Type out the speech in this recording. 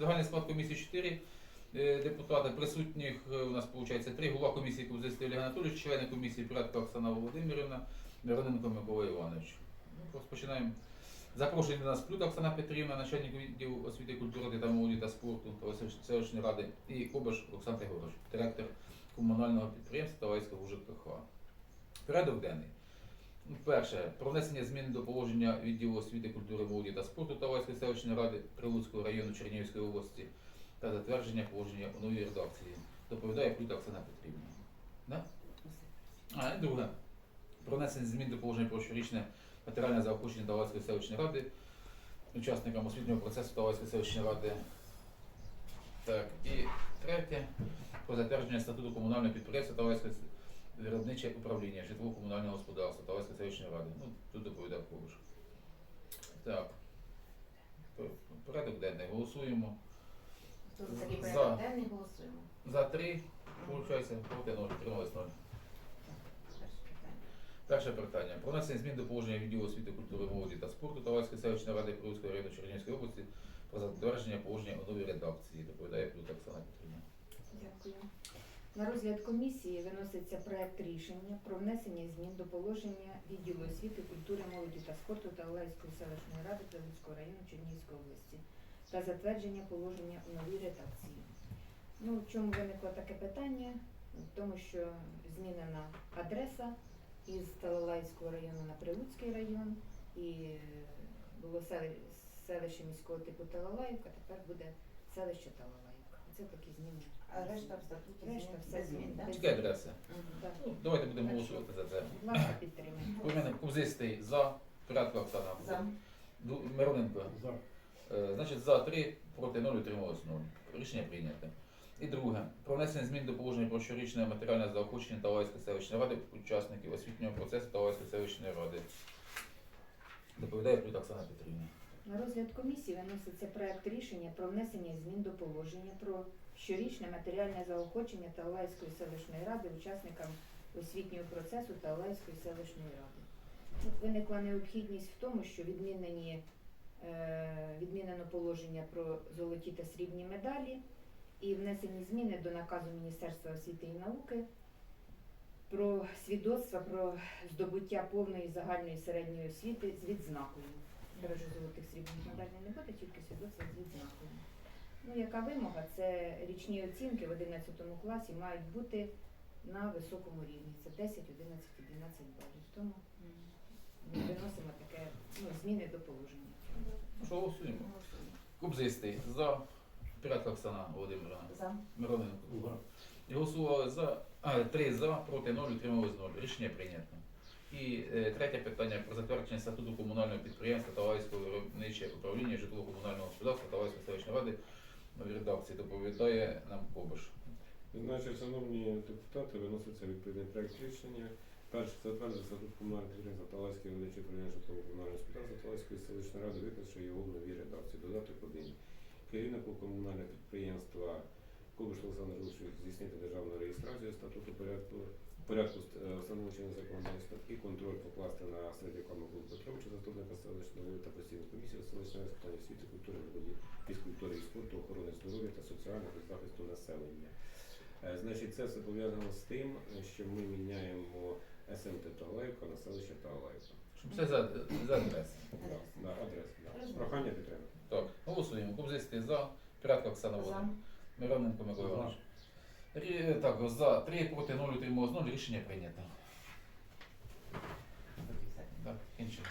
Загальний склад комісії 4 е, депутати. Присутніх е, у нас виходить 3. Голова комісії Кузистий Олег Анатолійович, члени комісії порядку Оксана Володимирівна, Мироненко Микола Іванович. Ну, Розпочинаємо. Запрошені нас Плюта Оксана Петрівна, начальник відділу освіти, культури та молоді та спорту селищної ради, і Кобаш Олександр Григорович, директор комунального підприємства Тавайського ЖКХ. Порядок денний. Ну, Перше, про внесення змін до положення відділу освіти, культури, молоді та спорту Тавайської селищної ради Прилуцького району Чернігівської області та затвердження положення у новій редакції. Доповідає Плюта Оксана Петрівна. Да? А, друге. Про внесення змін до положення про щорічне матеріальне заохочення Тавайської селищної ради учасникам освітнього процесу Тавайської селищної ради. Так, і третє. Про затвердження статуту комунального підприємства Тавайської виробниче управління житлово-комунального господарства Тавайської селищної ради. Ну, тут доповідав Ковиш. Так. Порядок денний. Голосуємо. Тут такий За. порядок денний голосуємо. За три, виходить, проти 0, трималось 0. Перше питання. Про внесення змін до положення відділу освіти, культури, молоді та спорту Тавайської селищної ради Прилуцького району Чернігівської області про затвердження положення у новій редакції. Доповідає Плюта Оксана Петрівна. Дякую. На розгляд комісії виноситься проект рішення про внесення змін до положення відділу освіти, культури, молоді та спорту та Олеської селищної ради Прилуцького району Чернігівської області та затвердження положення у новій редакції. Ну, в чому виникло таке питання? В тому, що змінена адреса із Талалайського району на Прилуцький район, і було селище міського типу Талалаївка, тепер буде селище Талалаївка. Це такі зміни. А решта в статуті Решта все змін, так? Тільки адреса. Ну, давайте будемо Так що- голосувати за це. Будь ласка, підтримуємо. У мене Кузистий за. Порядку Оксана. За. Ду- Мироненко. За. Е, Значить, за 3, проти 0, утрималось 0. Рішення прийнято. І друге. Про внесення змін до положення про щорічне матеріальне заохочення Талайської селищної ради учасників освітнього процесу Талайської селищної ради. Доповідає Плюта Оксана Петрівна. На розгляд комісії виноситься проект рішення про внесення змін до положення про щорічне матеріальне заохочення Талайської селищної ради учасникам освітнього процесу Талайської селищної ради. Тут виникла необхідність в тому, що відмінені, е, відмінено положення про золоті та срібні медалі і внесені зміни до наказу Міністерства освіти і науки про свідоцтва про здобуття повної загальної середньої освіти з відзнакою. Бережу золотих срібних медалей не буде, тільки свідоцтво з відзнакою. Ну, яка вимога? Це річні оцінки в 11 класі мають бути на високому рівні. Це 10, 11, 12 балів. Тому ми виносимо таке ну, зміни до положення. Що, голосуємо. Кубзистий за. Порядку Оксана Володимирівна. За. Мироненко. Голосували за. А, 3 за, проти 0, утрималось 0. Рішення прийнято. І е, третє питання про затвердження статуту комунального підприємства Талайського виробниче управління житлово-комунального господарства Талайської селищної ради в редакції доповідає нам Кобиш. Значить, шановні депутати, виноситься відповідний проект рішення. Перше, затвердити статут комунального підприємства Талайської величі управління житлово комунального господарства Талайської селищної ради, виклавши його в новій редакції. Додаток один. Керівнику комунального підприємства Кубиш Олександр Рушович здійснити державну реєстрацію статуту порядку порядку е, встановлення законодавства і контроль покласти на Середняка Миколу Петровича, заступника селищного та постійну комісію селищної з питань освіти, культури, фізкультури і спорту, охорони здоров'я та соціального захисту населення. Е, Значить, це все пов'язано з тим, що ми міняємо СМТ Талаївка на селище Талаївка. Щоб все за, за адреси. Да, да, адреса. Да. Прохання підтримати. Так, голосуємо. Кубзистий за. Порядку Оксана. Володимирівна. Мироненко Микола Іванович. Рі- Так, за 3 проти 0 утрималось 0, рішення прийнято. Так, кінчено.